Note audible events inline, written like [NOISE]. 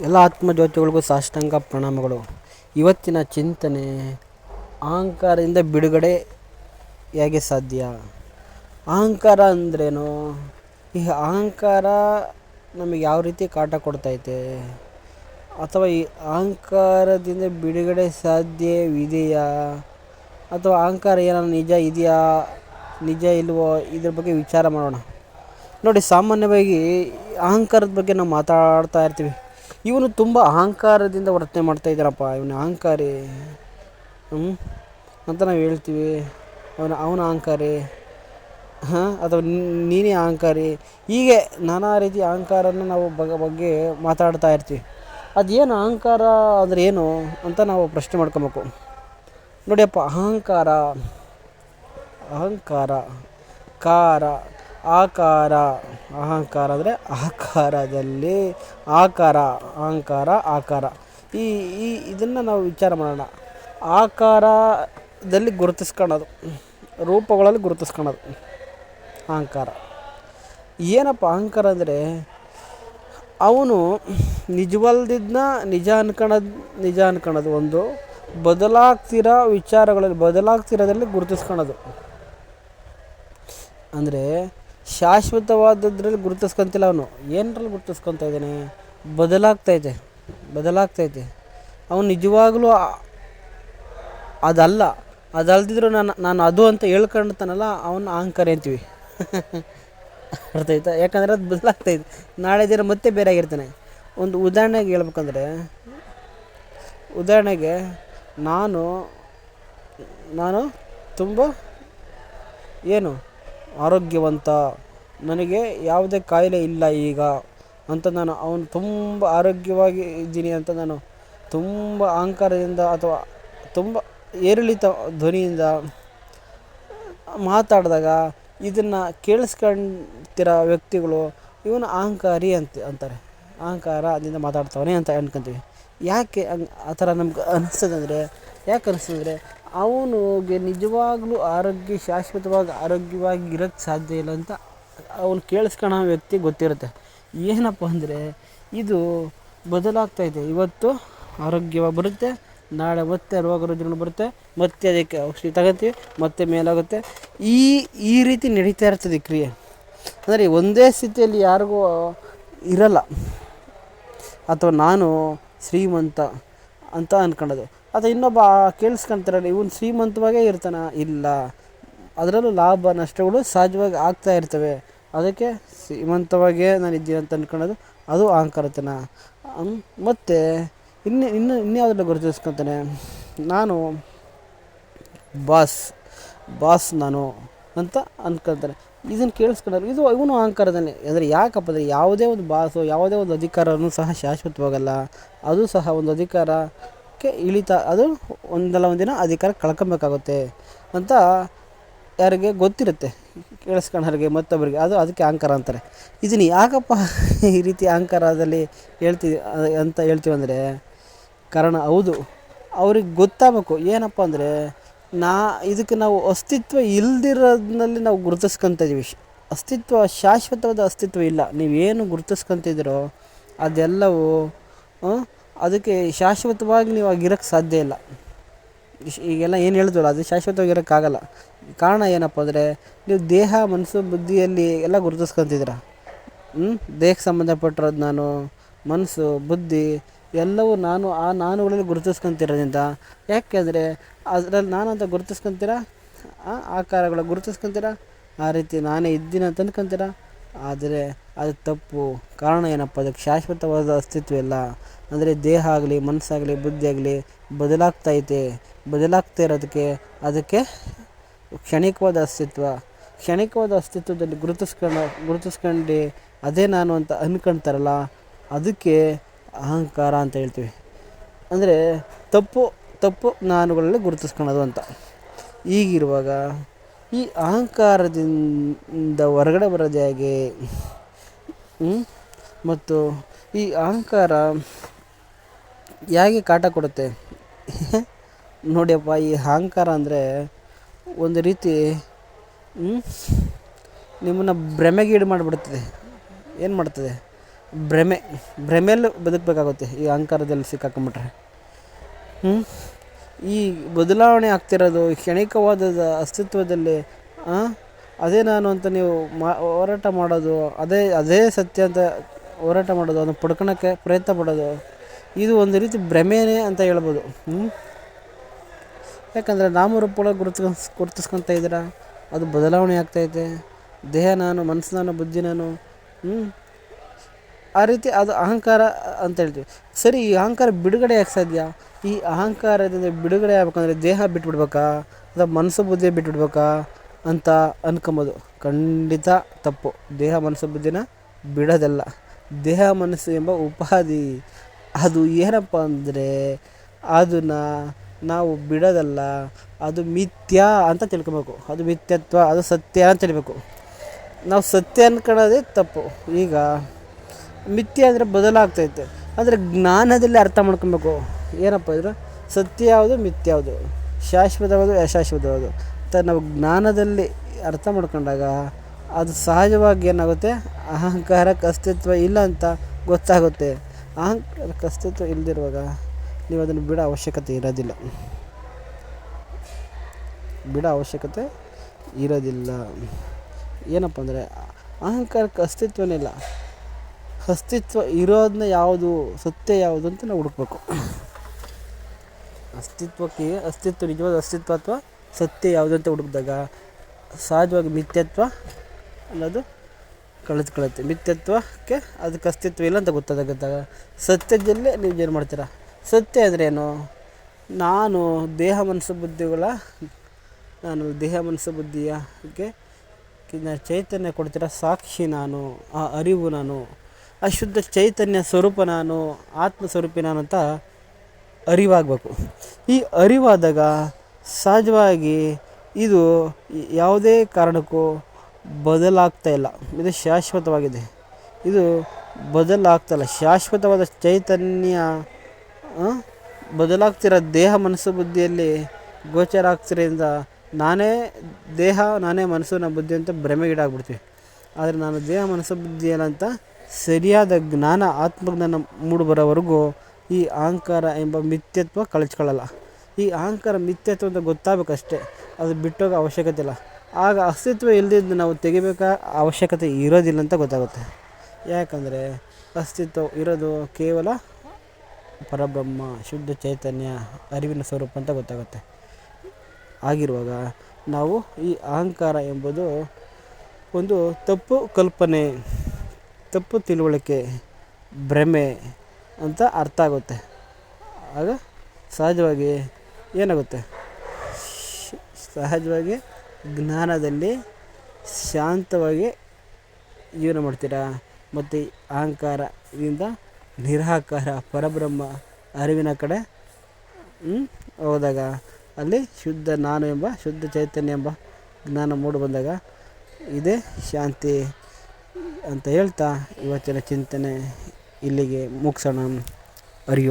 ಎಲ್ಲ ಆತ್ಮಜ್ಯೋತಿಗಳಿಗೂ ಸಾಷ್ಟಾಂಗ ಪ್ರಣಾಮಗಳು. ಇವತ್ತಿನ ಚಿಂತನೆ, ಅಹಂಕಾರದಿಂದ ಬಿಡುಗಡೆ ಹೇಗೆ ಸಾಧ್ಯ. ಅಹಂಕಾರ ಅಂದ್ರೇನು? ಈ ಅಹಂಕಾರ ನಮಗೆ ಯಾವ ರೀತಿ ಕಾಟ ಕೊಡ್ತೈತೆ? ಅಥವಾ ಈ ಅಹಂಕಾರದಿಂದ ಬಿಡುಗಡೆ ಸಾಧ್ಯವಿದೆಯಾ? ಅಥವಾ ಅಹಂಕಾರ ಏನಾರು ನಿಜ ಇದೆಯಾ? ನಿಜ ಇಲ್ವೋ? ಇದ್ರ ಬಗ್ಗೆ ವಿಚಾರ ಮಾಡೋಣ. ನೋಡಿ, ಸಾಮಾನ್ಯವಾಗಿ ಅಹಂಕಾರದ ಬಗ್ಗೆ ನಾವು ಮಾತಾಡ್ತಾ ಇರ್ತೀವಿ. ಇವನು ತುಂಬ ಅಹಂಕಾರದಿಂದ ವರ್ತನೆ ಮಾಡ್ತಾ ಇದ್ದಾರಪ್ಪ. ಇವನು ಅಹಂಕಾರಿ ಅಂತ ನಾವು ಹೇಳ್ತೀವಿ. ಅವನ ಅವನ ಅಹಂಕಾರಿ, ಹಾಂ? ಅಥವಾ ನೀನೇ ಅಹಂಕಾರಿ. ಹೀಗೆ ನಾನಾ ರೀತಿ ಅಹಂಕಾರನ ನಾವು ಬಗ, ಬಗ್ಗೆ ಮಾತಾಡ್ತಾ ಇರ್ತೀವಿ. ಅದೇನು ಅಹಂಕಾರ ಅಂದರೆ ಏನು ಅಂತ ನಾವು ಪ್ರಶ್ನೆ ಮಾಡ್ಕೊಬೇಕು. ನೋಡಿಯಪ್ಪ, ಅಹಂಕಾರ ಅಹಂಕಾರ ಕಾರ ಆಕಾರ, ಅಹಂಕಾರ ಅಂದರೆ ಆಕಾರದಲ್ಲಿ, ಆಕಾರ, ಅಹಂಕಾರ, ಆಕಾರ. ಈ ಈ, ಇದನ್ನು ನಾವು ವಿಚಾರ ಮಾಡೋಣ. ಆಕಾರದಲ್ಲಿ ಗುರುತಿಸ್ಕೊಳ್ಳೋದು ರೂಪಗಳಲ್ಲಿ ಗುರುತಿಸ್ಕೊಳ್ಳೋದು ಅಹಂಕಾರ. ಏನಪ್ಪ ಅಹಂಕಾರ ಅಂದರೆ? ಅವನು ನಿಜವಲ್ದಿದ್ದನ್ನ ನಿಜ ಅನ್ಕೊಳೋದು ನಿಜ ಅನ್ಕೊಳೋದು ಒಂದು ಬದಲಾಗ್ತಿರೋ ವಿಚಾರಗಳಲ್ಲಿ, ಬದಲಾಗ್ತಿರೋದ್ರಲ್ಲಿ ಗುರುತಿಸ್ಕೊಳ್ಳೋದು ಅಂದರೆ ಶಾಶ್ವತವಾದದ್ರಲ್ಲಿ ಗುರುತಿಸ್ಕೊಂತಿಲ್ಲ ಅವನು. ಏನರಲ್ಲಿ ಗುರುತಿಸ್ಕೊತಾ ಇದ್ದಾನೆ? ಬದಲಾಗ್ತೈತೆ ಬದಲಾಗ್ತೈತೆ ಅವನು ನಿಜವಾಗ್ಲೂ ಅದಲ್ಲ. ಅದಲ್ದಿದ್ರು ನಾನು ನಾನು ಅದು ಅಂತ ಹೇಳ್ಕೊಂಡ್ತಾನಲ್ಲ ಅವನ ಅಹಂಕಾರ ಅಂತೀವಿ. [LAUGHS] ಅರ್ಥ ಆಯ್ತಾ? ಯಾಕಂದರೆ ಅದು ಬದಲಾಗ್ತೈತೆ ನಾಳೆ ದಿನ ಮತ್ತೆ ಬೇರೆ ಆಗಿರ್ತಾನೆ. ಒಂದು ಉದಾಹರಣೆಗೆ ಹೇಳ್ಬೇಕಂದ್ರೆ, ಉದಾಹರಣೆಗೆ ನಾನು ನಾನು ತುಂಬ ಏನು? ಆರೋಗ್ಯವಂತ. ನನಗೆ ಯಾವುದೇ ಕಾಯಿಲೆ ಇಲ್ಲ ಈಗ ಅಂತ ನಾನು ಅವನು ತುಂಬ ಆರೋಗ್ಯವಾಗಿ ಇದ್ದೀನಿ ಅಂತ ನಾನು ತುಂಬ ಅಹಂಕಾರದಿಂದ ಅಥವಾ ತುಂಬ ಏರಿಳಿತ ಧ್ವನಿಯಿಂದ ಮಾತಾಡಿದಾಗ ಇದನ್ನು ಕೇಳಿಸ್ಕೊಂತಿರೋ ವ್ಯಕ್ತಿಗಳು, ಇವನು ಅಹಂಕಾರಿ ಅಂತ ಅಂತಾರೆ. ಅಹಂಕಾರ ಅದರಿಂದ ಮಾತಾಡ್ತವನೆ ಅಂತ ಅನ್ಕೊಂತೀವಿ. ಯಾಕೆ ಆ ಥರ ನಮ್ಗೆ ಅನಿಸ್ತದಂದರೆ ಯಾಕೆ ಅನಿಸ್ತದಂದರೆ ಅವನಿಗೆ ನಿಜವಾಗ್ಲೂ ಆರೋಗ್ಯ ಶಾಶ್ವತವಾಗಿ ಆರೋಗ್ಯವಾಗಿ ಇರೋಕ್ಕೆ ಸಾಧ್ಯ ಇಲ್ಲ ಅಂತ ಅವನು ಕೇಳಿಸ್ಕೊಳೋ ವ್ಯಕ್ತಿ ಗೊತ್ತಿರುತ್ತೆ. ಏನಪ್ಪ ಅಂದರೆ ಇದು ಬದಲಾಗ್ತಾ ಇದೆ. ಇವತ್ತು ಆರೋಗ್ಯವಾಗಿ ಬರುತ್ತೆ, ನಾಳೆ ಮತ್ತೆ ರೋಗ ರುಜಿನ ಬರುತ್ತೆ, ಮತ್ತೆ ಅದಕ್ಕೆ ಔಷಧಿ ತಗೋತೀವಿ, ಮತ್ತೆ ಮೇಲಾಗುತ್ತೆ. ಈ ಈ ರೀತಿ ನಡೀತಾ ಇರ್ತದೆ ಕ್ರಿಯೆ. ಅಂದರೆ ಒಂದೇ ಸ್ಥಿತಿಯಲ್ಲಿ ಯಾರಿಗೂ ಇರಲ್ಲ. ಅಥವಾ ನಾನು ಶ್ರೀಮಂತ ಅಂತ ಅನ್ಕೊಳ್ಳೋದು ಅಥವಾ ಇನ್ನೊಬ್ಬ ಕೇಳಿಸ್ಕೊಂತಾರಲ್ಲ, ಇವನು ಶ್ರೀಮಂತವಾಗೇ ಇರ್ತಾನ? ಇಲ್ಲ. ಅದರಲ್ಲೂ ಲಾಭ ನಷ್ಟಗಳು ಸಹಜವಾಗಿ ಆಗ್ತಾ ಇರ್ತವೆ. ಅದಕ್ಕೆ ಶ್ರೀಮಂತವಾಗೇ ನಾನು ಇದ್ದೀನಿ ಅಂತ ಅಂದ್ಕೊಳ್ಳೋದು ಅದು ಅಹಂಕಾರತನ. ಮತ್ತು ಇನ್ನು ಇನ್ನು ಇನ್ಯಾವುದ್ರಲ್ಲಿ ಗುರುತಿಸ್ಕೊತಾನೆ ನಾನು ಬಾಸ್ ಬಾಸ್ ನಾನು ಅಂತ ಅಂದ್ಕೊಳ್ತಾನೆ ಇದನ್ನು ಕೇಳಿಸ್ಕೊಂಡ್ರೆ ಇದು ಇವನು ಅಹಂಕಾರದಲ್ಲಿ, ಅಂದರೆ ಯಾಕಪ್ಪ ಅಂದರೆ ಯಾವುದೇ ಒಂದು ಬಾಸು, ಯಾವುದೇ ಒಂದು ಅಧಿಕಾರನೂ ಸಹ ಶಾಶ್ವತವಾಗಲ್ಲ. ಅದು ಸಹ ಒಂದು ಅಧಿಕಾರಕ್ಕೆ ಇಳಿತ, ಅದು ಒಂದಲ್ಲ ಒಂದಿನ ಅಧಿಕಾರ ಕಳ್ಕೊಬೇಕಾಗುತ್ತೆ ಅಂತ ಯಾರಿಗೆ ಗೊತ್ತಿರುತ್ತೆ. ಕೇಳಿಸ್ಕೊಳ್ಳೋರಿಗೆ ಮತ್ತೊಬ್ಬರಿಗೆ, ಅದು ಅದಕ್ಕೆ ಅಹಂಕಾರ ಅಂತಾರೆ. ಇದನ್ನು ಯಾಕಪ್ಪ ಈ ರೀತಿ ಅಹಂಕಾರದಲ್ಲಿ ಹೇಳ್ತೀವಿ ಅಂತ ಹೇಳ್ತೀವಿ ಅಂದರೆ, ಕಾರಣ ಹೌದು. ಅವ್ರಿಗೆ ಗೊತ್ತಾಗಬೇಕು, ಏನಪ್ಪ ಅಂದರೆ, ನಾ, ಇದಕ್ಕೆ ನಾವು ಅಸ್ತಿತ್ವ ಇಲ್ದಿರೋದ್ರಲ್ಲಿ ನಾವು ಗುರುತಿಸ್ಕೊತ ಇದೀವಿ. ಅಸ್ತಿತ್ವ, ಶಾಶ್ವತವಾದ ಅಸ್ತಿತ್ವ ಇಲ್ಲ. ನೀವೇನು ಗುರುತಿಸ್ಕೊತಿದ್ದೀರೋ ಅದೆಲ್ಲವೂ ಅದಕ್ಕೆ ಶಾಶ್ವತವಾಗಿ ನೀವು ಆಗಿರೋಕ್ಕೆ ಸಾಧ್ಯ ಇಲ್ಲ. ಈಗೆಲ್ಲ ಏನು ಹೇಳಿದ್ವಲ್ಲ ಅದು ಶಾಶ್ವತವಾಗಿ ಇರೋಕ್ಕಾಗಲ್ಲ ಕಾರಣ ಏನಪ್ಪ ಅಂದರೆ, ನೀವು ದೇಹ, ಮನಸ್ಸು, ಬುದ್ಧಿಯಲ್ಲಿ ಎಲ್ಲ ಗುರುತಿಸ್ಕೊತಿದ್ದೀರ. ದೇಹಕ್ಕೆ ಸಂಬಂಧಪಟ್ಟಿರೋದು ನಾನು, ಮನಸ್ಸು, ಬುದ್ಧಿ ಎಲ್ಲವೂ ನಾನು, ಆ ನಾನುಗಳಲ್ಲಿ ಗುರುತಿಸ್ಕೊತಿರೋದ್ರಿಂದ ಯಾಕೆಂದರೆ ಅದರಲ್ಲಿ ನಾನು ಅಂತ ಗುರುತಿಸ್ಕೊತೀರ ಆಕಾರಗಳು ಗುರುತಿಸ್ಕೊತೀರ? ಆ ರೀತಿ ನಾನೇ ಇದ್ದೀನಿ ಅಂತ ಅನ್ಕೊತೀರ? ಆದರೆ ಅದು ತಪ್ಪು. ಕಾರಣ ಏನಪ್ಪ, ಅದಕ್ಕೆ ಶಾಶ್ವತವಾದ ಅಸ್ತಿತ್ವ ಇಲ್ಲ ಅಂದರೆ ದೇಹ ಆಗಲಿ, ಮನಸ್ಸಾಗಲಿ, ಬುದ್ಧಿ ಆಗಲಿ ಬದಲಾಗ್ತೈತೆ ಬದಲಾಗ್ತಾ ಇರೋದಕ್ಕೆ ಅದಕ್ಕೆ ಕ್ಷಣಿಕವಾದ ಅಸ್ತಿತ್ವ. ಕ್ಷಣಿಕವಾದ ಅಸ್ತಿತ್ವದಲ್ಲಿ ಗುರುತಿಸ್ಕೊಂಡು ಗುರುತಿಸ್ಕೊಂಡು ಅದೇ ನಾನು ಅಂತ ಅನ್ಕೊಂತಾರಲ್ಲ, ಅದಕ್ಕೆ ಅಹಂಕಾರ ಅಂತ ಹೇಳ್ತೀವಿ. ಅಂದರೆ ತಪ್ಪು ತಪ್ಪು ನಾನುಗಳಲ್ಲಿ ಗುರುತಿಸ್ಕೊಳೋದು ಅಂತ. ಈಗಿರುವಾಗ ಈ ಅಹಂಕಾರದಿಂದ ಹೊರಗಡೆ ಬರೋದೇ ಹೇಗೆ ಮತ್ತು ಈ ಅಹಂಕಾರ ಹೇಗೆ ಕಾಟ ಕೊಡುತ್ತೆ? [LAUGHS] ನೋಡಿಯಪ್ಪ, ಈ ಅಹಂಕಾರ ಅಂದರೆ ಒಂದು ರೀತಿ ನಿಮ್ಮನ್ನು ಭ್ರಮೆಗೀಡು ಮಾಡಿಬಿಡ್ತದೆ ಏನು ಮಾಡ್ತದೆ? ಭ್ರಮೆ. ಭ್ರಮೆಯಲ್ಲಿ ಬದುಕಬೇಕಾಗುತ್ತೆ ಈ ಅಹಂಕಾರದಲ್ಲಿ ಸಿಕ್ಕಾಕೊಂಬಿಟ್ರೆ. ಹ್ಞೂ ಈ ಬದಲಾವಣೆ ಆಗ್ತಿರೋದು ಕ್ಷಣಿಕವಾದದ ಅಸ್ತಿತ್ವದಲ್ಲಿ ಅದೇ ನಾನು ಅಂತ ನೀವು ಮಾ, ಹೋರಾಟ ಮಾಡೋದು, ಅದೇ ಅದೇ ಸತ್ಯ ಅಂತ ಹೋರಾಟ ಮಾಡೋದು, ಅದನ್ನು ಪಡ್ಕೊಳಕ್ಕೆ ಪ್ರಯತ್ನ ಪಡೋದು ಇದು ಒಂದು ರೀತಿ ಭ್ರಮೆಯೇ ಅಂತ ಹೇಳ್ಬೋದು. ಯಾಕಂದರೆ ನಾಮರೂಪಗಳ ಗುರುತಿಸ್ ಗುರುತಿಸ್ಕೊತ ಇದ್ದೀರಾ? ಅದು ಬದಲಾವಣೆ ಆಗ್ತೈತೆ ದೇಹ ನಾನು, ಮನಸ್ಸು ನಾನು, ಬುದ್ಧಿ ನಾನು ಆ ರೀತಿ ಅದು ಅಹಂಕಾರ ಅಂತ ಹೇಳ್ತೀವಿ. ಸರಿ, ಈ ಅಹಂಕಾರ ಬಿಡುಗಡೆ ಯಾಕೆ ಸಾಧ್ಯ ಈ ಅಹಂಕಾರದಿಂದ ಬಿಡುಗಡೆ ಆಗ್ಬೇಕಂದ್ರೆ ದೇಹ ಬಿಟ್ಬಿಡ್ಬೇಕಾ? ಅಥವಾ ಮನಸ್ಸು ಬುದ್ಧಿ ಬಿಟ್ಬಿಡ್ಬೇಕಾ? ಅಂತ ಅನ್ಕೊಂಬೋದು. ಖಂಡಿತ ತಪ್ಪು. ದೇಹ ಮನಸ್ಸು ಬುದ್ಧಿನ ಬಿಡೋದಲ್ಲ. ದೇಹ ಮನಸ್ಸು ಎಂಬ ಉಪಾಧಿ. ಅದು ಏನಪ್ಪ ಅಂದರೆ ಅದನ್ನು ನಾವು ಬಿಡೋದಲ್ಲ. ಅದು ಮಿಥ್ಯ ಅಂತ ತಿಳ್ಕೊಬೇಕು. ಅದು ಮಿಥ್ಯತ್ವ, ಅದು ಸತ್ಯ ಅಂತ ತಿಳಿಬೇಕು. ನಾವು ಸತ್ಯ ಅನ್ಕೊಳ್ಳೋದೇ ತಪ್ಪು. ಈಗ ಮಿಥ್ಯ ಅಂದರೆ ಬದಲಾಗ್ತೈತೆ. ಅಂದರೆ ಜ್ಞಾನದಲ್ಲಿ ಅರ್ಥ ಮಾಡ್ಕೊಬೇಕು. ಏನಪ್ಪ ಅಂದ್ರೆ ಸತ್ಯ ಯಾವುದು, ಮಿಥ್ಯ ಯಾವುದು? ಶಾಶ್ವತವಾದು, ಅಶಾಶ್ವತವಾದು. ನಾವು ಜ್ಞಾನದಲ್ಲಿ ಅರ್ಥ ಮಾಡ್ಕೊಂಡಾಗ ಅದು ಸಹಜವಾಗಿ ಏನಾಗುತ್ತೆ? ಅಹಂಕಾರಕ್ಕೆ ಅಸ್ತಿತ್ವ ಇಲ್ಲ ಅಂತ ಗೊತ್ತಾಗುತ್ತೆ. ಅಹಂಕಾರಕ್ಕೆ ಅಸ್ತಿತ್ವ ಇಲ್ಲದಿರುವಾಗ ನೀವು ಅದನ್ನು ಬಿಡೋ ಅವಶ್ಯಕತೆ ಇರೋದಿಲ್ಲ. ಬಿಡೋ ಅವಶ್ಯಕತೆ ಇರೋದಿಲ್ಲ. ಏನಪ್ಪ ಅಂದರೆ ಅಹಂಕಾರಕ್ಕೆ ಅಸ್ತಿತ್ವನೇ ಇಲ್ಲ. ಅಸ್ತಿತ್ವ ಇರೋದನ್ನ ಯಾವುದು, ಸತ್ಯ ಯಾವುದು ಅಂತ ನಾವು ಹುಡುಕ್ಬೇಕು. ಅಸ್ತಿತ್ವಕ್ಕೆ ಅಸ್ತಿತ್ವ, ನಿಜವಾದ ಅಸ್ತಿತ್ವ ಅಥವಾ ಸತ್ಯ ಯಾವುದು ಅಂತ ಹುಡುಕಿದಾಗ ಸಹಜವಾಗಿ ಮಿಥ್ಯತ್ವ ಅನ್ನೋದು ಕಳೆದುಕೊಳ್ಳುತ್ತೆ. ಮಿಥ್ಯತ್ವಕ್ಕೆ ಅದಕ್ಕೆ ಅಸ್ತಿತ್ವ ಇಲ್ಲ ಅಂತ ಗೊತ್ತಾದಾಗ ಸತ್ಯದಲ್ಲೇ ನೀವು ಏನು ಮಾಡ್ತೀರಾ? ಸತ್ಯ ಅಂದರೆ ಏನು? ನಾನು ದೇಹ ಮನಸ್ಸು ಬುದ್ಧಿಗಳ, ನಾನು ದೇಹ ಮನಸ್ಸು ಬುದ್ಧಿಯಗೆ ಚೈತನ್ಯ ಕೊಡ್ತೀರ? ಸಾಕ್ಷಿ ನಾನು, ಆ ಅರಿವು ನಾನು ಆ ಶುದ್ಧ ಚೈತನ್ಯ ಸ್ವರೂಪ ನಾನು ಆತ್ಮ ಸ್ವರೂಪಿ ನಾನು ಅಂತ ಅರಿವಾಗಬೇಕು. ಈ ಅರಿವಾದಾಗ ಸಹಜವಾಗಿ ಇದು ಯಾವುದೇ ಕಾರಣಕ್ಕೂ ಬದಲಾಗ್ತಾ ಇಲ್ಲ. ಇದು ಶಾಶ್ವತವಾಗಿದೆ. ಇದು ಬದಲಾಗ್ತಾಯಿಲ್ಲ ಶಾಶ್ವತವಾದ ಚೈತನ್ಯ ಬದಲಾಗ್ತಿರೋ ದೇಹ ಮನಸ್ಸು ಬುದ್ಧಿಯಲ್ಲಿ ಗೋಚರ ಆಗ್ತಿರೋದ್ರಿಂದ ನಾನೇ ದೇಹ, ನಾನೇ ಮನಸ್ಸು ನನ್ನ ಬುದ್ಧಿ ಅಂತ ಭ್ರಮೆಗೀಡಾಗ್ಬಿಡ್ತೀವಿ. ಆದರೆ ನಾನು ದೇಹ ಮನಸ್ಸು ಬುದ್ಧಿ ಏನಂತ ಸರಿಯಾದ ಜ್ಞಾನ, ಆತ್ಮಜ್ಞಾನ ಮೂಡಿಬರೋವರೆಗೂ ಈ ಅಹಂಕಾರ ಎಂಬ ಮಿಥ್ಯತ್ವ ಕಳಚ್ಕೊಳ್ಳಲ್ಲ. ಈ ಅಹಂಕಾರ ಮಿಥ್ಯತ್ವ ಅಂತ ಗೊತ್ತಾಗಬೇಕಷ್ಟೇ. ಅದು ಬಿಟ್ಟೋಗೋ ಅವಶ್ಯಕತೆ ಇಲ್ಲ. ಆಗ ಅಸ್ತಿತ್ವ ಇಲ್ಲದಿದ್ದು ನಾವು ತೆಗಿಬೇಕಾ? ಅವಶ್ಯಕತೆ ಇರೋದಿಲ್ಲ ಅಂತ ಗೊತ್ತಾಗುತ್ತೆ. ಯಾಕಂದರೆ ಅಸ್ತಿತ್ವ ಇರೋದು ಕೇವಲ ಪರಬ್ರಹ್ಮ, ಶುದ್ಧ ಚೈತನ್ಯ, ಅರಿವಿನ ಸ್ವರೂಪ ಅಂತ ಗೊತ್ತಾಗುತ್ತೆ. ಆಗಿರುವಾಗ ನಾವು ಈ ಅಹಂಕಾರ ಎಂಬುದು ಒಂದು ತಪ್ಪು ಕಲ್ಪನೆ, ತಪ್ಪು ತಿಳುವಳಿಕೆ, ಭ್ರಮೆ ಅಂತ ಅರ್ಥ ಆಗುತ್ತೆ. ಆಗ ಸಹಜವಾಗಿ ಏನಾಗುತ್ತೆ? ಸಹಜವಾಗಿ ಜ್ಞಾನದಲ್ಲಿ ಶಾಂತವಾಗಿ ಜೀವನ ಮಾಡ್ತೀರಾ? ಮತ್ತು ಅಹಂಕಾರದಿಂದ ನಿರಾಕಾರ, ಪರಬ್ರಹ್ಮ ಅರಿವಿನ ಕಡೆ ಹೋದಾಗ ಅಲ್ಲಿ ಶುದ್ಧ ನಾನು ಎಂಬ, ಶುದ್ಧ ಚೈತನ್ಯ ಎಂಬ ಜ್ಞಾನ ಮೂಡು ಬಂದಾಗ ಇದೇ ಶಾಂತಿ ಅಂತ ಹೇಳ್ತಾ ಇವತ್ತಿನ ಚಿಂತನೆ ಇಲ್ಲಿಗೆ ಮುಗಿಸೋಣ. ಹರಿ